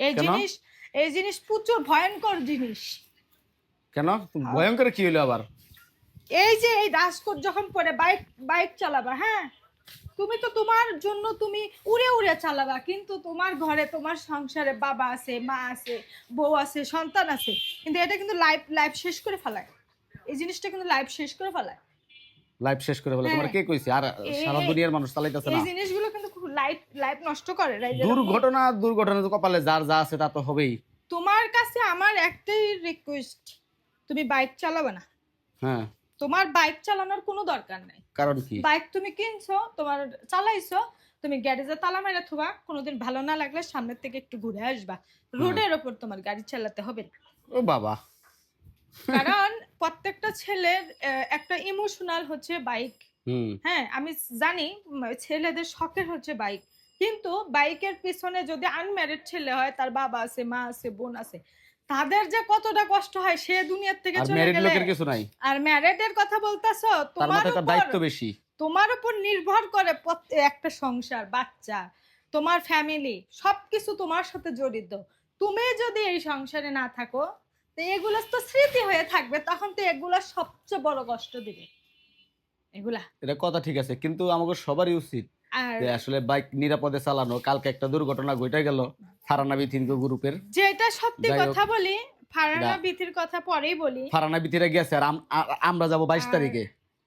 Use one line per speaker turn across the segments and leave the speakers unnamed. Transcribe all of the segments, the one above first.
এই জিনিস এই জিনিস প্রচুর ভয়ঙ্কর জিনিস।
কেন? ভয়ঙ্কর কি হলো আবার?
এই যে এই ডাস্টকোট যখন পরে বাইক বাইক চালাবা হ্যাঁ? তুমি তো তোমার জন্য তুমি উড়ে উড়ে চালাবা কিন্তু তোমার ঘরে তোমার সংসারে বাবা আছে মা আছে বউ আছে সন্তান আছে কিন্তু এটা কিন্তু লাইফ লাইফ শেষ করে ফেলায়। এই জিনিসটা কিন্তু লাইফ শেষ করে ফেলায়।
লাইফ শেষ করে ফেলায়। তোমার কে কইছে? আর সারা দুনিয়ার মানুষ চালাইতেছে
এই জিনিসগুলো কিন্তু লাইফ লাইফ নষ্ট করে
দুর্ঘটনা দুর্ঘটনা তো কপালে যার যা আছে তা তো হবেই।
তোমার কাছে আমার একটাই রিকোয়েস্ট তুমি বাইক চালাবে না।
হ্যাঁ।
তোমার বাইক চালানোর কোনো দরকার নাই।
কারণ কি?
বাইক তুমি কিনছো তোমার চালাইছো তুমি গ্যারেজে তালা মেরে থুবা কোনোদিন ভালো না লাগলে সামনের থেকে একটু ঘুরে আসবা। রোডের ওপর তোমার গাড়ি চালাতে হবে না।
ও বাবা।
কারণ প্রত্যেকটা ছেলের একটা ইমোশনাল হচ্ছে বাইক হ্যাঁ আমি জানি ছেলেদের শখের হচ্ছে বাইক কিন্তু বাইকের পিছনে যদি আনম্যারিড ছেলে হয় তার বাবা আছে মা আছে বোন আছে তাদের যে কতটা কষ্ট হয় সে দুনিয়ার থেকে চলে গেলে
লোকের কিছু নাই।
আর ম্যারিডের কথা বলতাছো তোমার উপর
দায়িত্ব বেশি।
তোমার উপর নির্ভর করে একটা সংসার বাচ্চা তোমার ফ্যামিলি সবকিছু তোমার সাথে জড়িত। তুমি যদি এই সংসারে না থাকো তো এগুলো তো স্মৃতি হয়ে থাকবে তখন তো এগুলা সবচেয়ে বড় কষ্ট দিবে। এগুলা?
এটা কথা ঠিক আছে কিন্তু আমাকে সবারই উচিত যে আসলে বাইক নিরাপদে চালানো কালকে একটা দুর্ঘটনা ঘটে গেল ফারানা বিথিনকো গ্রুপের।
যেটা সত্যি কথা বলি ফারানা বিথির কথা পরেই বলি।
ফারানা বিথিরা গেছে আর আমরা যাব বাইশ
আর-
তারিখে।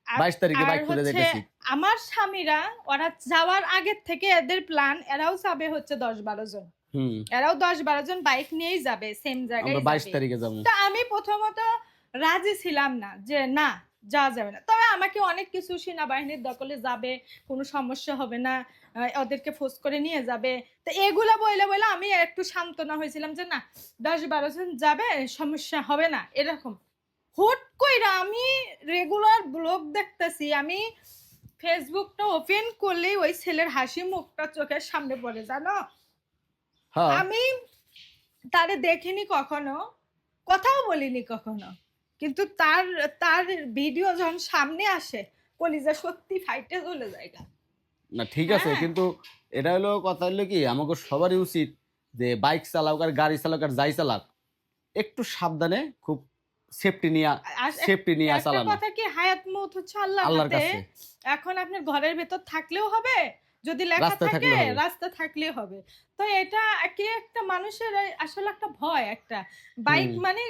আর-
বাইশ তারিখে বাইক যাইতেছি
আমার স্বামীরা ওরা যাওয়ার আগের থেকে এদের প্ল্যান এরাও যাবে হচ্ছে দশ বারো জন।
হুম।
এরাও দশ বারো জন বাইক নিয়েই যাবে সেম জায়গায়
আমরা বাইশ
যাবে।
তারিখে যাব।
তা আমি প্রথমত রাজি ছিলাম না যে না যাওয়া যাবে না। তবে আমাকে অনেক কিছু সেনাবাহিনীর দখলে যাবে কোনো সমস্যা হবে না ওদেরকে ফোর্স করে নিয়ে যাবে। তো এগুলা বইলে বলে আমি একটু সান্ত্বনা হয়েছিলাম যে না দশ বারো জন যাবে সমস্যা হবে না এরকম। হুট কইরা আমি রেগুলার ব্লগ দেখতেছি আমি ফেসবুকটা ওপেন করলেই ওই ছেলের হাসি মুখটা চোখের সামনে পড়ে জানো?
হ্যাঁ।
আমি তারে দেখিনি কখনো কথাও বলিনি কখনো। কিন্তু তার তার ভিডিও যখন সামনে আসে কলিজা সত্যি ফাইটে চলে যায়।
না ঠিক আছে
হ্যাঁ।
কিন্তু এটা হলো কথা হলো কি আমাকে সবারই উচিত যে বাইক চালাক আর গাড়ি চালাক আর যাই চালাক একটু সাবধানে খুব সেফটি নিয়ে সেফটি নিয়ে চালানো
কথা কি হায়াত মৌত হচ্ছে আল্লাহর
আল্লাহর কাছে
এখন আপনার ঘরের ভেতর থাকলেও হবে যদি লেখা থাকে রাস্তা থাকলেও হবে। তো এটা কি একটা মানুষের আসলে একটা ভয় একটা। বাইক মানে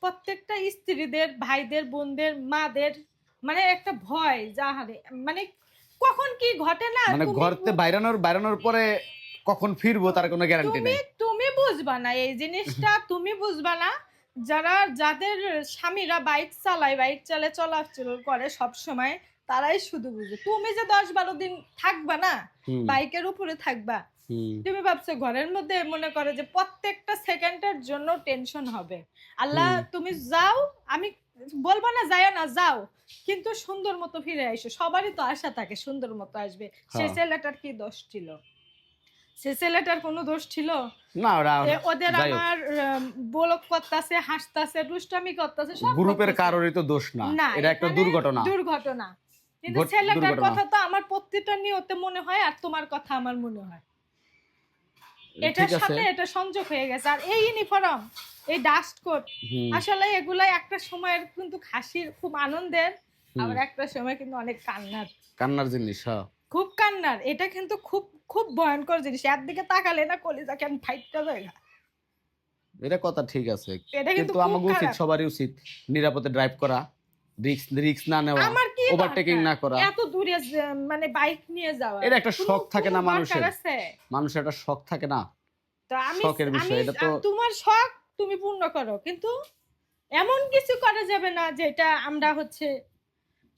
প্রত্যেকটা স্ত্রীদের ভাইদের বোনদের মাদের মানে একটা ভয় যাহারে। মানে কখন কি ঘটে না
মানে
তুমি
ঘরতে বাইরানোর বাইরানোর পরে কখন ফিরবো তার কোনো গ্যারান্টি
তুমি
নেই।
তুমি বুঝবা না এই জিনিসটা তুমি বুঝবা না। যারা যাদের স্বামীরা বাইক চালায় বাইক চালে চলাচল করে সব সময় তারাই শুধু বুঝে। তুমি যে দশ বারো দিন থাকবা না বাইকের উপরে থাকবা তুমি ভাবছ ঘরের মধ্যে মনে করে যে প্রত্যেকটা সেকেন্ডের জন্য টেনশন হবে। আল্লাহ তুমি যাও আমি বলব না যাও না যাও কিন্তু সুন্দর মতো ফিরে আইসো। সবারই তো আশা থাকে সুন্দর মতো আসবে। সে
হ্যাঁ।
ছেলেটার কি দোষ ছিল? সে ছেলেটার কোনো দোষ ছিল?
না ওরা
ওদের আমার বলক করতেছে হাসতাছে দুষ্টামি করতেছে সব
গ্রুপের। কারোরই তো দোষ না।
না
এটা একটা দুর্ঘটনা।
দুর্ঘটনা। কিন্তু ছেলেটার কথা তো আমার প্রত্যেকটা নিয়তে মনে হয় আর তোমার কথা আমার মনে হয়। এটার সাথে এটা সংযোগ হয়ে গেছে। আর এই ইউনিফর্ম এই ডাস্ট কোট আসলে এগুলাই একটা সময়ের কিন্তু হাসির খুব আনন্দের আবার একটা সময় কিন্তু অনেক কান্নার।
কান্নার জিনিস হ্যাঁ।
খুব কান্নার। এটা কিন্তু খুব খুব ভয়ঙ্কর জিনিস। একদিকে তাকালে না কলিজা কেন ফাইটটা জায়গা
এটা কথা ঠিক আছে।
এটা কিন্তু
উচিত সবারই উচিত নিরাপদে ড্রাইভ করা রিস্ক রিস্ক না নেওয়া।
আমার
ওভারটেকিং না করা।
এত দূরে মানে বাইক নিয়ে যাওয়া।
এটা একটা শখ থাকে না মানুষের। মানুষের একটা শখ থাকে না।
তো আমি
শখের বিষয়, এটা তো-
তোমার শখ তুমি পূর্ণ করো কিন্তু এমন কিছু করা যাবে না যেটা আমরা হচ্ছে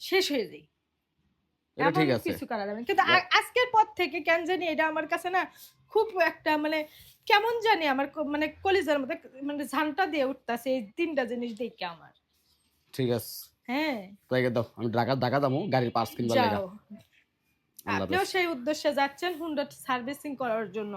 শেষ হয়ে যাই।
এটা ঠিক আছে।
কিছু করা যাবে না। কিন্তু আজকের পর থেকে কেন জানি এটা আমার কাছে না খুব একটা মানে কেমন জানি আমার মানে কলিজার মধ্যে মানে ঝান্টা দিয়ে উঠতাছে এই তিনটা জিনিস দেখে আমার।
ঠিক আছে।
হ্যাঁ।
তাই দাও আমি ঢাকা ঢাকা যাব গাড়ির পার্স কিনবার লাগা।
যাও আপনিও সেই উদ্দেশ্যে যাচ্ছেন হুন্ডা সার্ভিসিং করার জন্য।